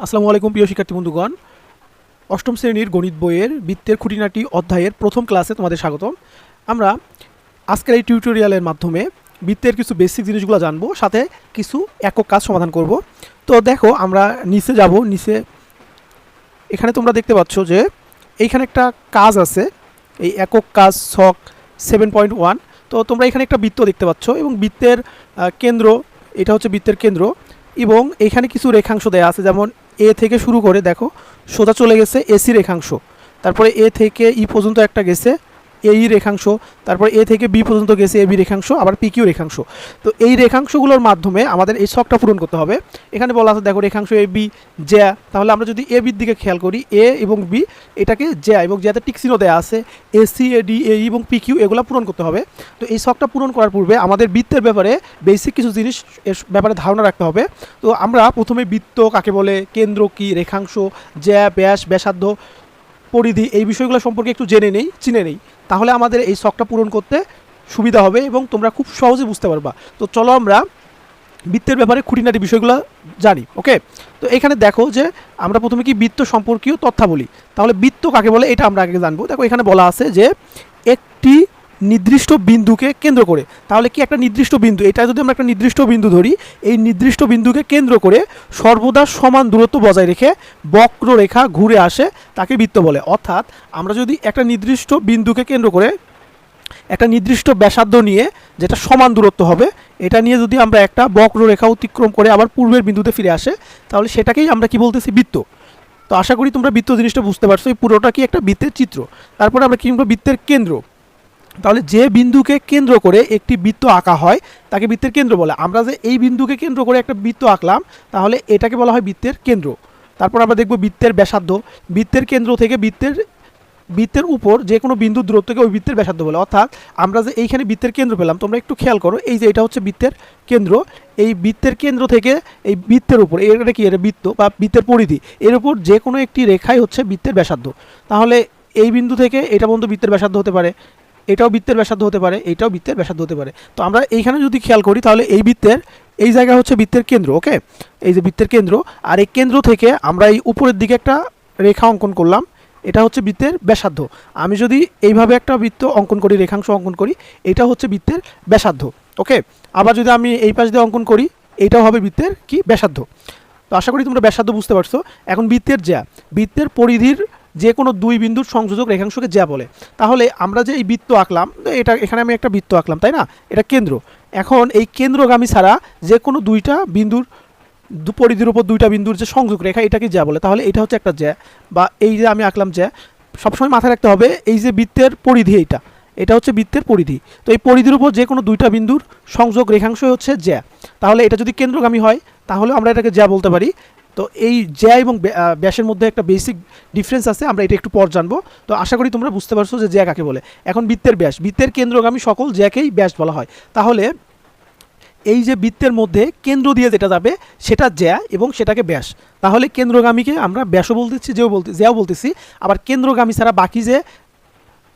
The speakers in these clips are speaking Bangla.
আসসালামু আলাইকুম, প্রিয় শিক্ষার্থী বন্ধুগণ। অষ্টম শ্রেণির গণিত বইয়ের বৃত্তের খুঁটিনাটি অধ্যায়ের প্রথম ক্লাসে তোমাদের স্বাগতম। আমরা আজকের এই টিউটোরিয়ালের মাধ্যমে বৃত্তের কিছু বেসিক জিনিসগুলো জানব, সাথে কিছু একক কাজ সমাধান করব। তো দেখো, আমরা নিচে যাব, নিচে এখানে তোমরা দেখতে পাচ্ছ যে এইখানে একটা কাজ আছে, এই একক কাজ ছক সেভেন পয়েন্ট ওয়ান। তো তোমরা এখানে একটা বৃত্ত দেখতে পাচ্ছ এবং বৃত্তের কেন্দ্র, এটা হচ্ছে বৃত্তের কেন্দ্র এবং এখানে কিছু রেখাংশ দেয়া আছে, যেমন এ থেকে শুরু করে দেখো, সোজা চলে গেছে এসি রেখাংশ তারপরে এ থেকে ই পর্যন্ত একটা গেছে। এই রেখাংশ, তারপর এ থেকে বি পর্যন্ত গেছে এ বি রেখাংশ, আবার পি কিউ রেখাংশ। তো এই রেখাংশগুলোর মাধ্যমে আমাদের এই ছকটা পূরণ করতে হবে। এখানে বলা আছে, দেখো রেখাংশ এ বি জ্যা তাহলে আমরা যদি এ বির দিকে খেয়াল করি এ এবং বি এটাকে জ্যা এবং জ্যাতে টিকসিনও দেওয়া আছে। এসি এ ডি এ এবং পি কিউ এগুলো পূরণ করতে হবে। তো এই ছকটা পূরণ করার পূর্বে আমাদের বৃত্তের ব্যাপারে বেসিক কিছু জিনিস এর ব্যাপারে ধারণা রাখতে হবে। তো আমরা প্রথমে বৃত্ত কাকে বলে, কেন্দ্র কি, রেখাংশ, জ্যা, ব্যাস, ব্যাসার্ধ পরিধি, এই বিষয়গুলো সম্পর্কে একটু জেনে নেই, চিনে নেই। তাহলে আমাদের এই শখটা পূরণ করতে সুবিধা হবে এবং তোমরা খুব সহজে বুঝতে পারবা। তো চলো আমরা বৃত্তের ব্যাপারে খুঁটিনাটি বিষয়গুলো জানি, ওকে? তো এখানে দেখো যে আমরা প্রথমে কি বৃত্ত সম্পর্কীয় তথ্যাবলী? তাহলে বৃত্ত কাকে বলে? এটা আমরা আগে জানব। দেখো এখানে বলা আছে যে একটি নির্দিষ্ট বিন্দুকে কেন্দ্র করে। তাহলে কি একটা নির্দিষ্ট বিন্দু? এটা যদি আমরা একটা নির্দিষ্ট বিন্দু ধরি, এই নির্দিষ্ট বিন্দুকে কেন্দ্র করে সর্বদা সমান দূরত্ব বজায় রেখে বক্ররেখা ঘুরে আসে, তাকে বৃত্ত বলে। অর্থাৎ আমরা যদি একটা নির্দিষ্ট বিন্দুকে কেন্দ্র করে একটা নির্দিষ্ট ব্যাসার্ধ নিয়ে যেটা সমান দূরত্ব হবে, এটা নিয়ে যদি আমরা একটা বক্ররেখা অতিক্রম করে আবার পূর্বের বিন্দুতে ফিরে আসে, তাহলে সেটাকেই আমরা কি বলতেছি বৃত্ত। তো আশা করি তোমরা বৃত্ত জিনিসটা বুঝতে পারছ, এই পুরোটা কি একটা বৃত্তের চিত্র। তারপরে আমরা কি বৃত্তের কেন্দ্র। তাহলে যে বিন্দুকে কেন্দ্র করে একটি বৃত্ত আঁকা হয়, তাকে বৃত্তের কেন্দ্র বলে। আমরা যে এই বিন্দুকে কেন্দ্র করে একটা বৃত্ত আঁকলাম, তাহলে এটাকে বলা হয় বৃত্তের কেন্দ্র। তারপর আমরা দেখব বৃত্তের ব্যাসার্ধ। বৃত্তের কেন্দ্র থেকে বৃত্তের বৃত্তের উপর যে কোনো বিন্দু দূরত্বকে ওই বৃত্তের ব্যাসার্ধ বলে। অর্থাৎ আমরা যে এইখানে বৃত্তের কেন্দ্র পেলাম, তোমরা একটু খেয়াল করো, এই যে এটা হচ্ছে বৃত্তের কেন্দ্র। এই বৃত্তের কেন্দ্র থেকে এই বৃত্তের উপর এটা কি? এটা বৃত্ত বা বৃত্তের পরিধি। এর উপর যে কোনো একটি রেখাই হচ্ছে বৃত্তের ব্যাসার্ধ। তাহলে এই বিন্দু থেকে এটা পর্যন্ত বৃত্তের ব্যাসার্ধ হতে পারে। এটাও বৃত্তের ব্যাসার্ধ হতে পারে, এটাও বৃত্তের ব্যাসার্ধ হতে পারে। তো আমরা এইখানে যদি খেয়াল করি, তাহলে এই বৃত্তের, এই জায়গা হচ্ছে বৃত্তের কেন্দ্র, ওকে? এই যে বৃত্তের কেন্দ্র, আর এই কেন্দ্র থেকে আমরা এই উপরের দিকে একটা রেখা অঙ্কন করলাম, এটা হচ্ছে বৃত্তের ব্যাসার্ধ। আমি যদি এইভাবে একটা বৃত্ত অঙ্কন করি, রেখাংশ অঙ্কন করি, এটা হচ্ছে বৃত্তের ব্যাসার্ধ, ওকে? আবার যদি আমি এই পাশ দিয়ে অঙ্কন করি এইটাও হবে বৃত্তের কি? ব্যাসার্ধ। তো আশা করি তোমরা ব্যাসার্ধ বুঝতে পারছ। এখন বৃত্তের যা, বৃত্তের পরিধির যে কোনো দুই বিন্দুর সংযোজক রেখাংশকে জ্যা বলে। তাহলে আমরা যে এই বৃত্ত আঁকলাম, এটা এখানে আমি একটা বৃত্ত আঁকলাম, তাই না? এটা কেন্দ্র। এখন এই কেন্দ্রগামী ছাড়া যে কোনো দুইটা বিন্দুর পরিধির উপর দুইটা বিন্দুর যে সংযোগ রেখা, এটাকে যা বলে। তাহলে এটা হচ্ছে একটা জ্যা বা এই যে আমি আঁকলাম জ্যা, সবসময় মাথায় রাখতে হবে এই যে বৃত্তের পরিধি এইটা। এটা হচ্ছে বৃত্তের পরিধি। তো এই পরিধির উপর যে কোনো দুইটা বিন্দুর সংযোগ রেখাংশই হচ্ছে জ্যা। তাহলে এটা যদি কেন্দ্রগামী হয়, তাহলে আমরা এটাকে জ্যা বলতে পারি। তো এই জ্যা এবং ব্য- ব্যাসের মধ্যে একটা বেসিক ডিফারেন্স আছে, আমরা এটা একটু পর জানব। তো আশা করি তোমরা বুঝতে পারছ যে জ্যা কাকে বলে। এখন বৃত্তের ব্যাস, বৃত্তের কেন্দ্রগামী সকল জ্যাকেই ব্যাস বলা হয়। তাহলে এই যে বৃত্তের মধ্যে কেন্দ্র দিয়ে যেটা যাবে, সেটা জ্যা এবং সেটাকে ব্যাস। তাহলে কেন্দ্রগামীকে আমরা ব্যাসও বলতেছি যেও বলতে, জ্যাও বলতেছি। আবার কেন্দ্রগামী ছাড়া বাকি যে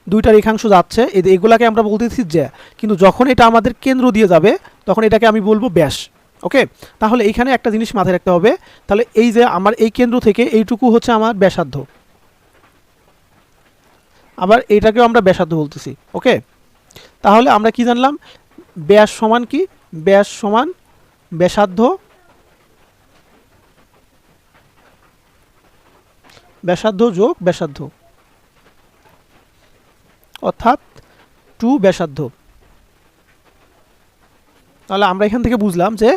দুইটা রেখাংশ যাচ্ছে এগুলাকে আমরা বলতেছি জ্যা। কিন্তু যখন এটা আমাদের কেন্দ্র দিয়ে যাবে, তখন এটাকে আমি বলব ব্যাস। ওকে তাহলে এইখানে একটা জিনিস মাথায় রাখতে হবে। তাহলে এই যে আমার এই কেন্দ্র থেকে এইটুকু হচ্ছে আমার ব্যাসার্ধ। আবার এইটাকেও আমরা ব্যাসার্ধ বলতেছি। ওকে তাহলে আমরা কি জানলাম? ব্যাস সমান কি? ব্যাস সমান ব্যাসার্ধ। ব্যাসার্ধ যোগ ব্যাসার্ধ। অর্থাৎ টু ব্যাসার্ধ। তাহলে আমরা এখান থেকে বুঝলাম যে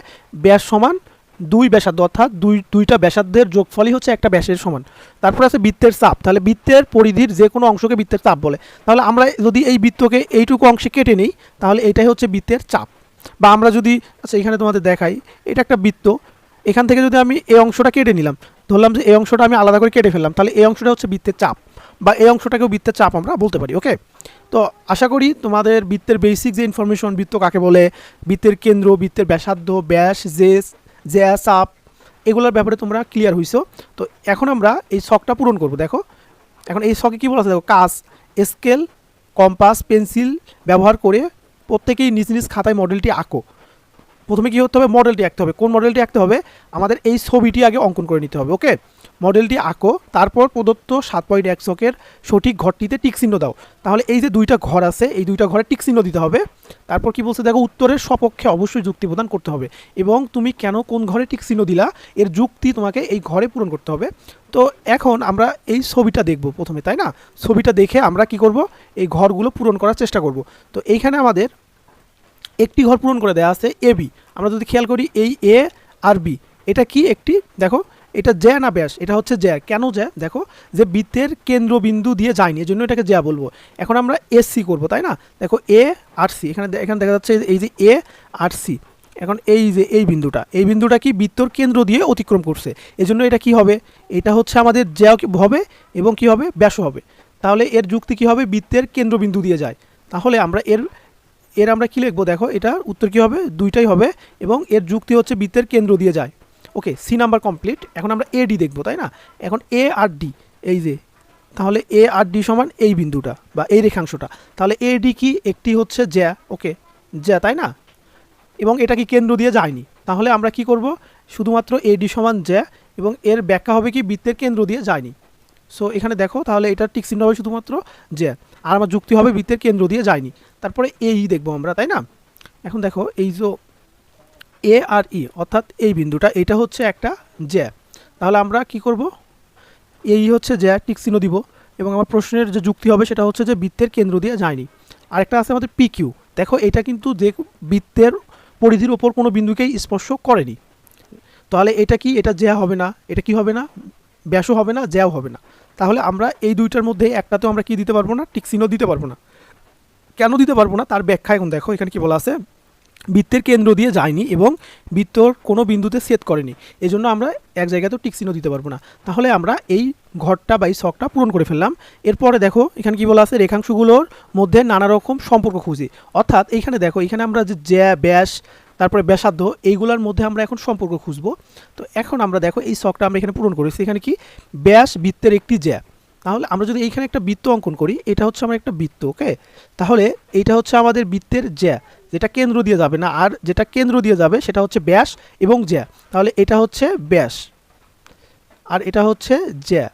ব্যাস সমান দুই ব্যাসার্ধ, অর্থাৎ দুই, দুইটা ব্যাসার্ধের যোগফলই হচ্ছে একটা ব্যাসের সমান। তারপরে আছে বৃত্তের চাপ। তাহলে বৃত্তের পরিধির যে কোনো অংশকে বৃত্তের চাপ বলে। তাহলে আমরা যদি এই বৃত্তকে এইটুকু অংশে কেটে নিই, তাহলে এটাই হচ্ছে বৃত্তের চাপ। বা আমরা যদি আচ্ছা এখানে তোমাদের দেখাই, এটা একটা বৃত্ত। এখান থেকে যদি আমি এই অংশটা কেটে নিলাম, ধরলাম যে এই অংশটা আমি আলাদা করে কেটে ফেললাম, তাহলে এই অংশটা হচ্ছে বৃত্তের চাপ। বা এই অংশটাকেও বৃত্তের চাপ আমরা বলতে পারি ওকে তো আশা করি তোমাদের বৃত্তের বেসিক যে ইনফরমেশন বৃত্ত কাকে বলে, বৃত্তের কেন্দ্র, বৃত্তের ব্যাসার্ধ, ব্যাস, জেস, জ্যা, চাপ, এগুলোর ব্যাপারে তোমরা ক্লিয়ার হইছো। তো এখন আমরা এই শখটা পূরণ করব, দেখো। এখন এই শখে কী বলা আছে, দেখো, কাজ স্কেল কম্পাস পেন্সিল ব্যবহার করে প্রত্যেকেই নিজ নিজ খাতায় মডেলটি আঁকো। প্রথমে কী হতে হবে? মডেলটি আঁকতে হবে। কোন মডেলটি আঁকতে হবে? আমাদের এই ছবিটি আগে অঙ্কন করে নিতে হবে ওকে মডেলটি আঁকো, তারপর প্রদত্ত সাত পয়েন্ট এক ছকের সঠিক ঘরটিতে টিক চিহ্ন দাও। তাহলে এই যে দুইটা ঘর আছে, এই দুইটা ঘরে টিক চিহ্ন দিতে হবে। তারপর কি বলছে, দেখো, উত্তরের সপক্ষে অবশ্যই যুক্তি প্রদান করতে হবে। এবং তুমি কেন কোন ঘরে টিক চিহ্ন দিলা, এর যুক্তি তোমাকে এই ঘরে পূরণ করতে হবে। তো এখন আমরা এই ছবিটা দেখব প্রথমে, তাই না? ছবিটা দেখে আমরা কি করব? এই ঘরগুলো পূরণ করার চেষ্টা করব। তো এইখানে আমাদের একটি ঘর পূরণ করে দেওয়া আছে, এ, বি। আমরা যদি খেয়াল করি, এই এ আর বি। এটা কি একটি, দেখো এটা জ্যা না ব্যাস, এটা হচ্ছে জ্যা। কেন জ্যা? দেখো, যে বৃত্তের কেন্দ্রবিন্দু দিয়ে যায়নি এই জন্য এটাকে জ্যা বলব। এখন আমরা এস করব, তাই না? দেখো এ আর সি এখানে এখানে দেখা যাচ্ছে এই যে এ আর সি এখন এই যে, এই বিন্দুটা এই বিন্দুটা কি বৃত্তর কেন্দ্র দিয়ে অতিক্রম করছে? এই জন্য এটা কি হবে? এটা হচ্ছে আমাদের জ্যা হবে এবং কি হবে? ব্যাসও হবে। তাহলে এর যুক্তি কি হবে? বৃত্তের কেন্দ্রবিন্দু দিয়ে যায়। তাহলে আমরা এর এর আমরা কি লিখব? দেখো, এটার উত্তর কি হবে? দুইটাই হবে এবং এর যুক্তি হচ্ছে বৃত্তের কেন্দ্র দিয়ে যায়। ওকে সি নাম্বার কমপ্লিট এখন আমরা এ ডি দেখব, তাই না? এখন এ আর ডি এই যে, তাহলে এ আর ডি সমান এই বিন্দুটা বা এই রেখাংশটা। তাহলে এ ডি কি? একটি হচ্ছে জ্যা, ওকে, জ্যা, তাই না? এবং এটা কি কেন্দ্র দিয়ে যায়নি? তাহলে আমরা কি করব? শুধুমাত্র এ ডি সমান জ্যা এবং এর ব্যাখ্যা হবে কি? বৃত্তের কেন্দ্র দিয়ে যায়নি। সো এখানে দেখো, তাহলে এটার টিক চিহ্ন হবে শুধুমাত্র জ্যা। আর আমার যুক্তি হবে বৃত্তের কেন্দ্র দিয়ে যায়নি। তারপরে এই দেখব আমরা, তাই না? এখন দেখো, এই যে এ আর ই অর্থাৎ এই বিন্দুটা এটা হচ্ছে একটা জ্যা। তাহলে আমরা কি করব? এই হচ্ছে জ্যা টিক চিহ্ন দিব। এবং আমার প্রশ্নের যে যুক্তি হবে, সেটা হচ্ছে যে বৃত্তের কেন্দ্র দিয়ে যায়নি। আরেকটা আছে আমাদের পি কিউ দেখো, এটা কিন্তু যে বৃত্তের পরিধির ওপর কোনো বিন্দুকেই স্পর্শ করেনি। তাহলে এটা কি? এটা জ্যা হবে না। এটা কি হবে না? ব্যাসও হবে না, জ্যাও হবে না। তাহলে আমরা এই দুইটার মধ্যে একটাতেও আমরা কি দিতে পারব না? টিক চিহ্ন দিতে পারব না। কেন দিতে পারব না? তার ব্যাখ্যা এখন দেখো, এখানে কি বলা আছে? বৃত্তের কেন্দ্র দিয়ে যায়নি এবং বৃত্তর কোনো বিন্দুতে সেট করেনি। এই জন্য আমরা এক জায়গাতেও টিক চিহ্ন দিতে পারব না। তাহলে আমরা এই ঘরটা বা এই শখটা পূরণ করে ফেললাম। এরপরে দেখো, এখানে কি বলা আছে? রেখাংশগুলোর মধ্যে নানা রকম সম্পর্ক খুঁজি। অর্থাৎ এইখানে দেখো, এখানে আমরা যে জ্যা, ব্যাস, তারপরে ব্যাসার্ধ, এইগুলোর মধ্যে আমরা এখন সম্পর্ক খুঁজবো। তো এখন আমরা দেখো, এই শখটা আমরা এখানে পূরণ করেছি। এখানে কি? ব্যাস, বৃত্তের একটি জ্যা। তাহলে আমরা যদি এইখানে একটা বৃত্ত অঙ্কন করি, এটা হচ্ছে আমার একটা বৃত্ত, ওকে? তাহলে এইটা হচ্ছে আমাদের বৃত্তের জ্যা। যেটা কেন্দ্র দিয়ে যাবে না, আর যেটা কেন্দ্র দিয়ে যাবে সেটা হচ্ছে ব্যাস এবং জ্যা। তাহলে এটা হচ্ছে ব্যাস। আর এটা হচ্ছে জ্যা।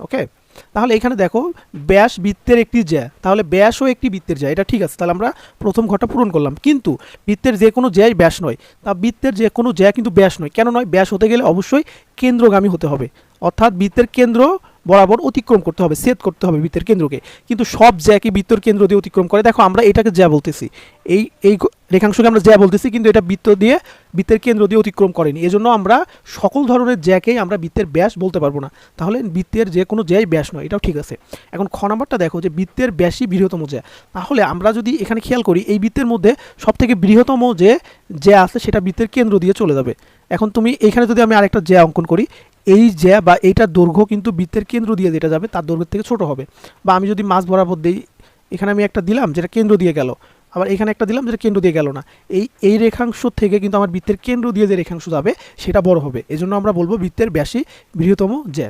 ওকে? তাহলে এখানে দেখো, ব্যাস বৃত্তের একটি জ্যা। তাহলে ব্যাসও একটি বৃত্তের জ্যা। এটা ঠিক আছে, তাহলে আমরা প্রথম ঘরটা পূরণ করলাম। কিন্তু বৃত্তের যে কোনো জ্যাই ব্যাস নয়। তা বৃত্তের যে কোনো জ্যা কিন্তু ব্যাস নয়। কেন নয়? ব্যাস হতে গেলে অবশ্যই কেন্দ্রগামী হতে হবে। অর্থাৎ বৃত্তের কেন্দ্র বরাবর অতিক্রম করতে হবে সেট করতে হবে বৃত্তের কেন্দ্রকে। কিন্তু সব জ্যাকে বৃত্তর কেন্দ্র দিয়ে অতিক্রম করে, দেখো আমরা এটাকে জ্যা বলতেছি। এই এই রেখাংশকে আমরা জ্যা বলতেছি, কিন্তু এটা বৃত্ত দিয়ে বৃত্তের কেন্দ্র দিয়ে অতিক্রম করেনি। এজন্য আমরা সকল ধরনের জ্যাকেই আমরা বৃত্তের ব্যাস বলতে পারব না। তাহলে বৃত্তের যে কোনো জ্যাই ব্যাস নয়, এটাও ঠিক আছে। এখন খ নাম্বারটা দেখো যে বৃত্তের ব্যাসই বৃহত্তম জ্যা। তাহলে আমরা যদি এখানে খেয়াল করি, এই বৃত্তের মধ্যে সবথেকে বৃহত্তম যে জ্যা আছে, সেটা বৃত্তের কেন্দ্র দিয়ে চলে যাবে। এখন তুমি এখানে যদি আমি আরেকটা জ্যা অঙ্কন করি এই জ্যা বা এইটার দৈর্ঘ্য কিন্তু বৃত্তের কেন্দ্র দিয়ে যেটা যাবে, তার দৈর্ঘ্যের থেকে ছোট হবে। বা আমি যদি মাছ বরাবর দিই, এখানে আমি একটা দিলাম যেটা কেন্দ্র দিয়ে গেল, আবার এখানে একটা দিলাম যেটা কেন্দ্র দিয়ে গেল না। এই এই রেখাংশ থেকে কিন্তু আমার বৃত্তের কেন্দ্র দিয়ে যে রেখাংশ যাবে, সেটা বড় হবে। এজন্য আমরা বলব বৃত্তের ব্যাসই বৃহত্তম জ্যা।